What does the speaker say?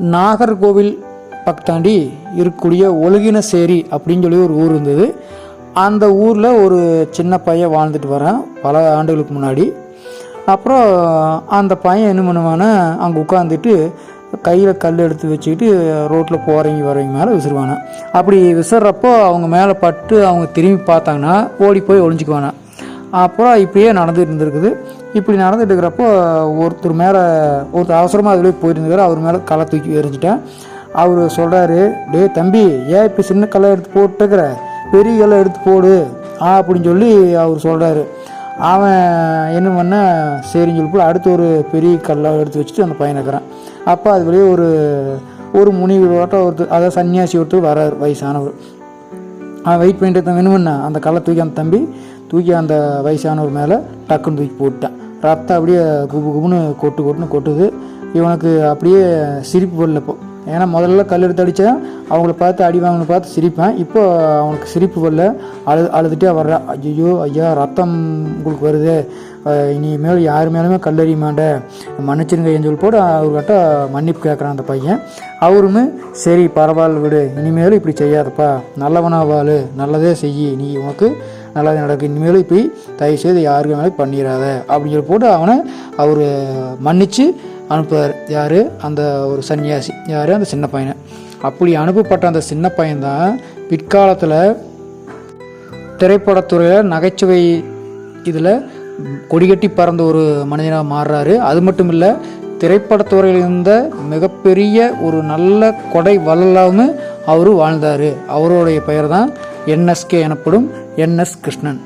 நாகர்கோவில் பக்கத்தாண்டி இருக்கக்கூடிய ஒழுகினசேரி அப்படின்னு சொல்லி ஒரு ஊர் இருந்தது. அந்த ஊரில் ஒரு சின்ன பையன் வாழ்ந்துட்டு வரேன் பல ஆண்டுகளுக்கு முன்னாடி. அப்புறம் அந்த பையன் என்ன பண்ணுவானா அங்கே உட்காந்துட்டு கையில் கல் எடுத்து வச்சுக்கிட்டு ரோட்டில் போகிறவங்க வரவங்க மேலே விசிறுவானா. அப்படி விசிறப்போ அவங்க மேலே பட்டு அவங்க திரும்பி பார்த்தாங்கன்னா ஓடி போய் ஒளிஞ்சிக்குவானா. அப்புறம் இப்படியே நடந்துட்டு இருந்திருக்குது. இப்படி நடந்துட்டு இருக்கிறப்போ ஒருத்தர் மேலே ஒருத்தர் அவசரமாக அதில் போயிட்டு அவர் மேலே களை தூக்கி எரிஞ்சிட்டேன் அவர் சொல்கிறாரு டேய் தம்பி ஏன் இப்போ சின்ன கல்லை எடுத்து போட்டுக்கிற பெரிய கல்லை எடுத்து போடு. ஆ அப்படின்னு சொல்லி அவர் சொல்கிறாரு அவன் என்ன பண்ண சரின்னு சொல்லி அடுத்து ஒரு பெரிய கல்லை எடுத்து வச்சுட்டு அந்த பையனை இருக்கிறான் அப்போ அது வழியே ஒரு ஒரு முனிவரோட்ட ஒருத்தர் அதாவது சன்னியாசி ஒருத்தர் வராரு வயசானவர். அவன் வெயிட் பண்ணிட்டு என்ன பண்ண? அந்த கல்லை தூக்கி அந்த தம்பி தூக்கி அந்த வயசானவர் மேலே டக்குன்னு தூக்கி போட்டான் ரத்தம் அப்படியே குபு குபுன்னு கொட்டு கொட்டுன்னு கொட்டுது. இவனுக்கு அப்படியே சிரிப்பு வரல இப்போ. ஏன்னா முதல்ல கல் எடுத்து அடித்தா அவங்கள பார்த்து அடி வாங்கின பார்த்து சிரிப்பேன். இப்போ அவனுக்கு சிரிப்பு வரல. அழு அழுதுகிட்டே வர்றான் ஐயோ ஐயா ரத்தம் உங்களுக்கு வருது. இனிமேல் யார் மேலுமே கல் மாட்டேன் மன்னிச்சிருங்க என்று சொல்லி போட்டு அவர்கிட்ட மன்னிப்பு கேட்குறான் அந்த பையன். அவருமே சரி பரவாயில்ல விடு. இனிமேலும் இப்படி செய்யாதப்பா. நல்லவனாவாள் நல்லதே செய்யி. நீ உனக்கு நல்லது நடக்கும் இனிமேலும் போய் தயவு செய்து யாருக்கு மேலே பண்ணிடாத அப்படின்னு சொல்லி போட்டு அவனை அவர் மன்னித்து அனுப்புவார் யார்? அந்த ஒரு சன்னியாசி. யார்? அந்த சின்ன பையனை. அப்படி அனுப்பப்பட்ட அந்த சின்ன பையன்தான் பிற்காலத்தில் திரைப்படத்துறையில் நகைச்சுவை இதில் கொடிகட்டி பறந்த ஒரு மனிதனாக மாறுறாரு. அது மட்டும் இல்லை திரைப்படத்துறையில் இருந்த மிகப்பெரிய ஒரு நல்ல கொடை வள்ளலாகவும் அவர் வாழ்ந்தார். அவருடைய பெயர் தான் என்எஸ்கே எனப்படும் என்எஸ் கிருஷ்ணன்.